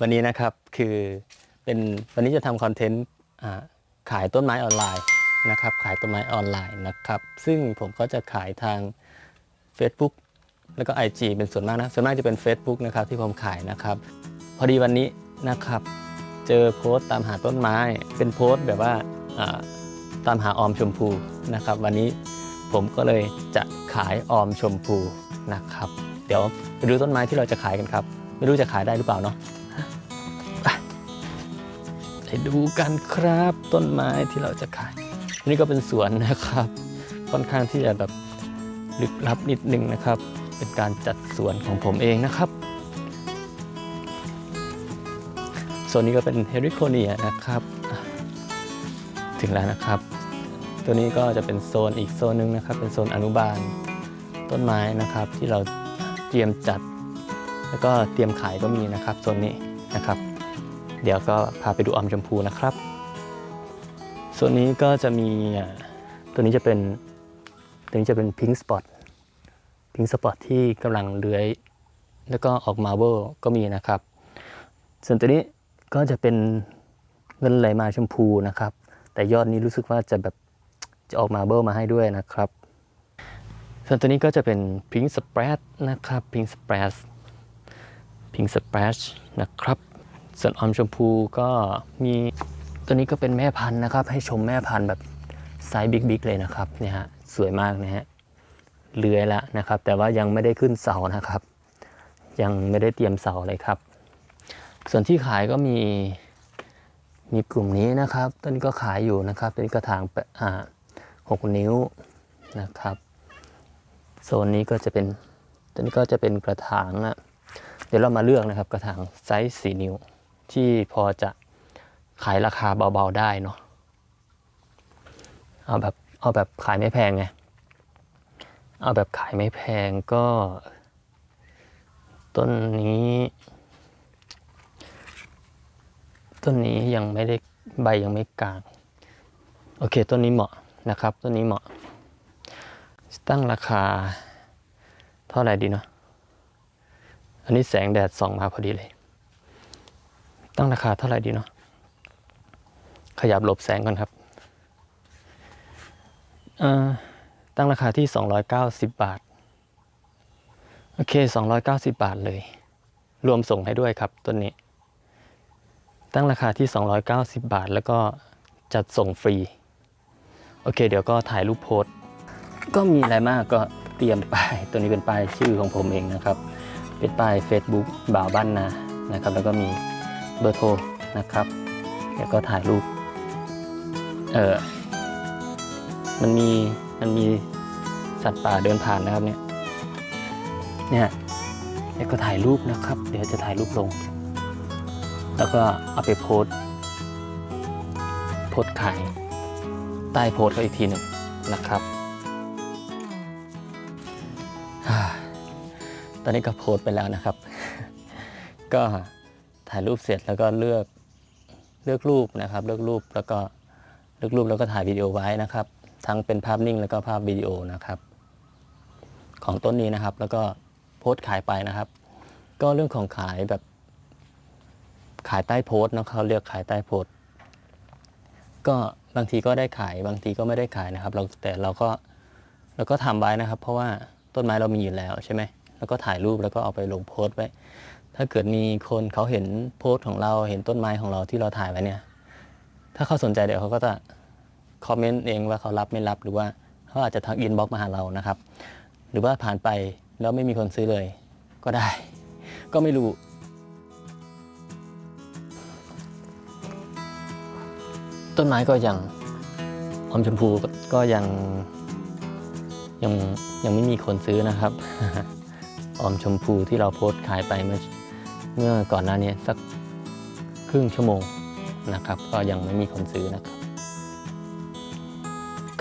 วันนี้นะครับคือเป็นวันนี้จะทำคอนเทนต์ขายต้นไม้ออนไลน์นะครับ ขายต้นไม้ออนไลน์นะครับ ซึ่งผมก็จะขายทาง Facebook แล้วก็ IG เป็นส่วนมากนะ ส่วนมากจะเป็น Facebook นะครับที่ผมขายนะครับ พอดีวันนี้นะครับ เจอโพสต์ตามหาต้นไม้ เป็นโพสต์แบบว่าตามหาออมชมพูนะครับ วันนี้ผมก็เลยจะขายออมชมพูนะครับ เดี๋ยวไปดูต้นไม้ที่เราจะขายกันครับ ไม่รู้จะขายได้หรือเปล่าเนาะ ไปดูกันครับต้นไม้ที่เราจะขาย นี่ก็เป็นสวนนะครับ ค่อนข้างที่จะแบบลึกลับนิดนึงนะครับ เป็นการจัดสวนของผมเองนะครับโซนนี้ก็เป็นเฮริโคเนียนะครับ ถึงแล้วนะครับ ตัวนี้ก็จะเป็นโซนอีกโซนหนึ่งนะครับ เป็นโซนอนุบาลต้นไม้นะครับที่เราเตรียมจัด แล้วก็เตรียมขายก็มีนะครับโซนนี้นะครับ เดี๋ยวก็พาไปดูอมชมพูนะครับโซนนี้ก็จะมีตัวนี้จะเป็นตัวนี้จะเป็นพิงสปอตพิงสปอตที่กำลังเลื้อย แล้วก็ออกมาเบิลก็มีนะครับ ส่วนตัวนี้ก็จะเป็นเงินไหลมาชมพูนะครับ แต่ยอดนี้รู้สึกว่าจะแบบจะออกมาเบิลมาให้ด้วยนะครับ ส่วนตัวนี้ก็จะเป็นพิงสเปรดนะครับพิงสเปรดพิงสเปรชนะครับ ส่วนออมชมพูก็มีตัวนี้ก็เป็นแม่พันธุ์นะครับ ให้ชมแม่พันธุ์แบบไซส์บิ๊กๆเลยนะครับเนี่ยฮะสวยมากนะฮะเลื้อยแล้วนะครับ แต่ว่ายังไม่ได้ขึ้นเสานะครับ ยังไม่ได้เตรียมเสาเลยครับ ส่วนที่ขายก็มีมีกลุ่มนี้นะครับตัวนี้ก็ขายอยู่นะครับตัวนี้กระถางอ่าหกนิ้วนะครับโซนนี้ก็จะเป็นตัวนี้ก็จะเป็นกระถางอะเดี๋ยวเรามาเลือกนะครับกระถางไซส์4นิ้ว ที่พอจะขายราคาเบาๆได้เนาะเอาแบบเอาแบบขายไม่แพงไงเอาแบบขายไม่แพงก็ ต้นนี้ ต้นนี้ยังไม่ได้ใบยังไม่กลาง โอเคต้นนี้เหมาะนะครับต้นนี้เหมาะ ตั้งราคาเท่าไหร่ดีเนาะอันนี้แสงแดดส่องมาพอดีเลย ตั้งราคาเท่าไหร่ดีเนาะขยับหลบแสงก่อนครับอ่อตั้งราคาที่ 290 บาท โอเค 290 บาทเลย รวมส่งให้ด้วยครับต้นนี้ ตั้งราคาที่ 290 บาท แล้วก็จัดส่งฟรี โอเค เดี๋ยวก็ถ่ายรูปโพสก็มีอะไรมากก็เตรียมป้ายตัวนี้เป็นป้ายชื่อของผมเองนะครับ เป็นป้าย Facebook บ่าวบ้านนานะครับ แล้วก็มี เบอร์โทรนะครับ แล้วก็ถ่ายรูป เออมันมีมันมีสัตว์ป่าเดินผ่านนะครับเนี่ยเนี่ยแล้วก็ถ่ายรูปนะครับ เดี๋ยวจะถ่ายรูปลง แล้วก็เอาไปโพส์โพส์ขายใต้โพสเขาอีกทีหนึ่งนะครับ ตอนนี้ก็โพส์ไปแล้วนะครับ ก็ ถ่ายรูปเสร็จแล้วก็เลือกเลือกรูปนะครับ เลือกรูปแล้วก็เลือกรูปแล้วก็ถ่ายวิดีโอไว้นะครับ ทั้งเป็นภาพนิ่งแล้วก็ภาพวิดีโอนะครับ ของต้นนี้นะครับ แล้วก็โพสต์ขายไปนะครับ ก็เรื่องของขายแบบขายใต้โพสต์นะเขาเรียกขายใต้โพสต์ก็บางทีก็ได้ขายบางทีก็ไม่ได้ขายนะครับ เราแต่เราก็เราก็ทำไว้นะครับ เพราะว่าต้นไม้เรามีอยู่แล้วใช่ไหมแล้วก็ถ่ายรูปแล้วก็เอาไปลงโพสต์ไว้ ถ้าเกิดมีคนเขาเห็นโพสต์ของเราเห็นต้นไม้ของเราที่เราถ่ายไว้เนี่ย ถ้าเขาสนใจเดี๋ยวเขาก็จะคอมเมนต์เองว่าเขารับไม่รับหรือว่าเขาอาจจะทักอินบ็อกมาหาเรานะครับ หรือว่าผ่านไปแล้วไม่มีคนซื้อเลยก็ได้ ก็ไม่รู้ต้นไม้ก็ยังอมชมพูก็ยังยังยังไม่มีคนซื้อนะครับออมชมพูที่เราโพสต์ขายไปเมื่อ เมื่อก่อนหน้านี้สักครึ่งชั่วโมงนะครับ ก็ยังไม่มีคนซื้อนะครับ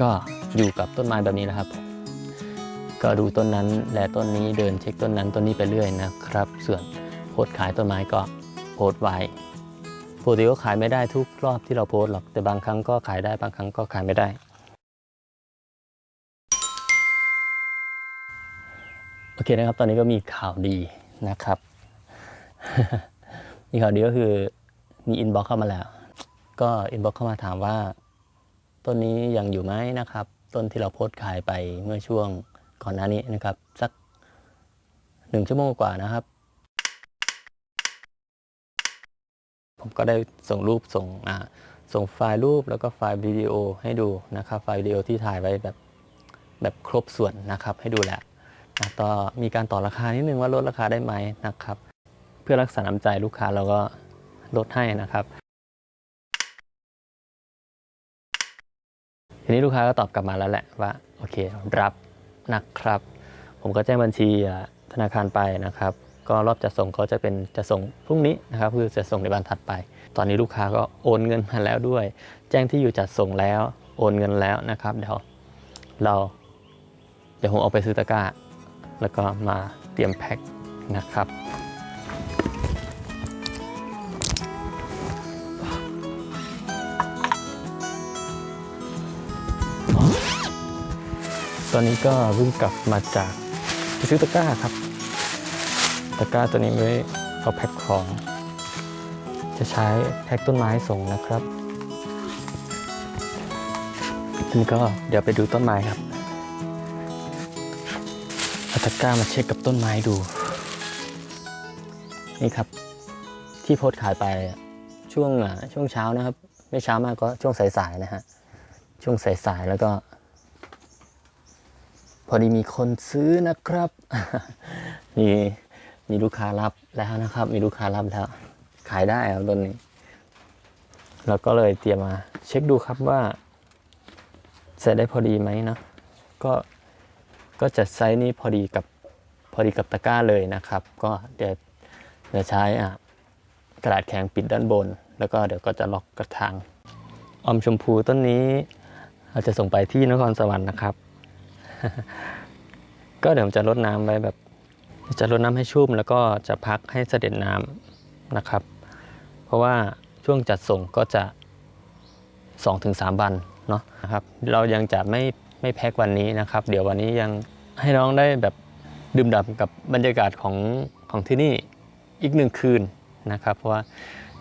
ก็อยู่กับต้นไม้แบบนี้นะครับ ก็ดูต้นนั้นและต้นนี้เดินเช็คต้นนั้นต้นนี้ไปเรื่อยนะครับ ส่วนโพสขายต้นไม้ก็โพสไว้ปกติก็ขายไม่ได้ทุกรอบที่เราโพสหรอกแต่บางครั้งก็ขายได้บางครั้งก็ขายไม่ได้โอเคนะครับ ตอนนี้ก็มีข่าวดีนะครับ อีข่าวดีก็คือมีอินบ็อกเข้ามาแล้ว ก็อินบ็อกเข้ามาถามว่า ต้นนี้ยังอยู่ไหมนะครับ ต้นที่เราโพสต์ขายไปเมื่อช่วงก่อนหน้านี้นะครับ สักหนึ่งชั่วโมงกว่านะครับ ผมก็ได้ส่งรูปส่งอ่าส่งไฟล์รูปแล้วก็ไฟล์วิดีโอให้ดูนะครับ ไฟล์วิดีโอที่ถ่ายไว้แบบแบบครบส่วนนะครับให้ดูแหละนะต่อมีการต่อราคานิดนึงว่าลดราคาได้ไหมนะครับ พื่อรักษาน้ำใจลูกค้าเราก็ลดให้นะครับ ทีนี้ลูกค้าก็ตอบกลับมาแล้วแหละว่าโอเค รับนะครับ ผมก็แจ้งบัญชีธนาคารไปนะครับ ก็รอบจะส่งก็จะเป็นจะส่งพรุ่งนี้นะครับคือจะส่งในวันถัดไป ตอนนี้ลูกค้าก็โอนเงินมาแล้วด้วย แจ้งที่อยู่จัดส่งแล้วโอนเงินแล้วนะครับ เดี๋ยวเราเดี๋ยวผมเอาไปซื้อตะกร้า แล้วก็มาเตรียมแพ็คนะครับ อนนี้ก็เพิ่งกลับมาจากไปซื้อตะกร้าครับ ตะกร้าตัวนี้ไว้เอาแพ็คของ จะใช้แพ็คต้นไม้ส่งนะครับนี้ก็เดี๋ยวไปดูต้นไม้ครับเอาตะกร้ามาเช็คกับต้นไม้ดู นี่ครับ ที่โพสขายไปช่วงช่วงเช้านะครับ ไม่เช้ามากก็ช่วงสายๆนะฮะช่วงสายๆแล้วก็ พอดีมีคนซื้อนะครับ มีมีลูกค้ารับแล้วนะครับ มีลูกค้ารับแล้ว ขายได้ครับต้นนี้เราก็เลยเตรียมมา เช็คดูครับว่าใส่ได้พอดีไหมนะก็ก็จะไซส์นี้พอดีกับพอดีกับตะกร้าเลยนะครับ ก็เดี๋ยวเดี๋ยวใช้อะกระดาษแข็งปิดด้านบน แล้วก็เดี๋ยวก็จะล็อกกระถางออมชมพูต้นนี้ เราจะส่งไปที่นครสวรรค์นะครับ ก็เดี๋ยวผมจะลดน้ำไว้แบบ จะลดน้ำให้ชุ่มแล้วก็จะพักให้เสด็จน้ำนะครับ เพราะว่าช่วงจัดส่งก็จะ 2-3วันเนาะนะครับ เรายังจะไม่ไม่แพ็ควันนี้นะครับ เดี๋ยววันนี้ยังให้น้องได้แบบดื่มด่ำกับบรรยากาศของของที่นี่อีกหนึ่งคืนนะครับ เพราะว่า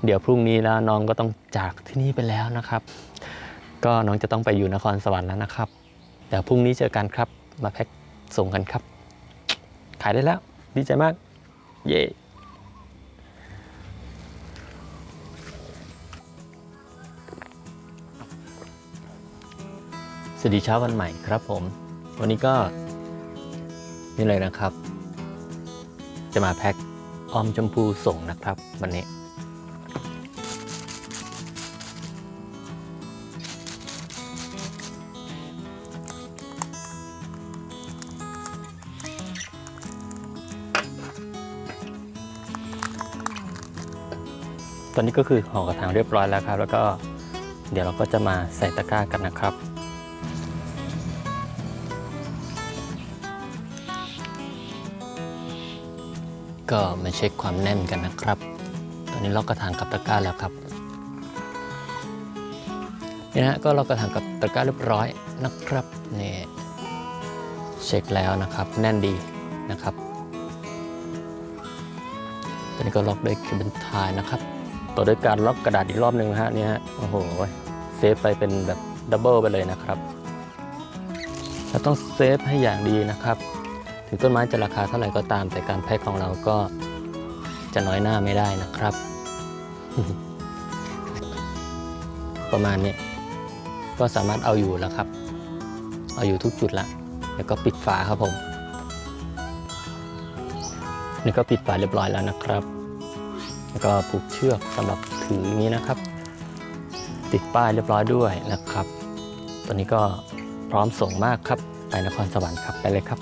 เดี๋ยวพรุ่งนี้แล้วน้องก็ต้องจากที่นี่ไปแล้วนะครับ ก็น้องจะต้องไปอยู่นครสวรรค์แล้วนะครับ เดี๋ยวพรุ่งนี้เจอกันครับ มาแพ็คส่งกันครับ ขายได้แล้ว ดีใจมาก เย้สวัสดีเช้าวันใหม่ครับผม วันนี้ก็ นี่เลยนะครับ จะมาแพ็คออมชมพูส่งนะครับ วันนี้ ตอนนี้ก็คือห่อกระถางเรียบร้อยแล้วครับ แล้วก็เดี๋ยวเราก็จะมาใส่ตะกร้ากันนะครับก็มาเช็คความแน่นกันนะครับ ตอนนี้ล็อกกระถางกับตะกร้าแล้วครับ นี่นะฮะก็ล็อกกระถางกับตะกร้าเรียบร้อยนะครับนี่เช็คแล้วนะครับ แน่นดีนะครับ ตอนนี้ก็ล็อกด้วยเคเบิลทายนะครับ ต่อด้วยการล็อกกระดาษอีกรอบหนึ่งนะฮะเนี่ยฮะโอ้โหเซฟไปเป็นแบบดับเบิลไปเลยนะครับเราต้องเซฟให้อย่างดีนะครับ ถึงต้นไม้จะราคาเท่าไหร่ก็ตาม แต่การแพ็คของเราก็จะน้อยหน้าไม่ได้นะครับ ประมาณนี้ก็สามารถเอาอยู่แล้วครับ เอาอยู่ทุกจุดละแล้วก็ปิดฝาครับผม นี่ก็ปิดฝาเรียบร้อยแล้วนะครับ แล้วก็ผูกเชือกสำหรับถืออย่างนี้นะครับ ติดป้ายเรียบร้อยด้วยนะครับ ตอนนี้ก็พร้อมส่งมากครับ ไปนครสวรรค์ครับไปเลยครับ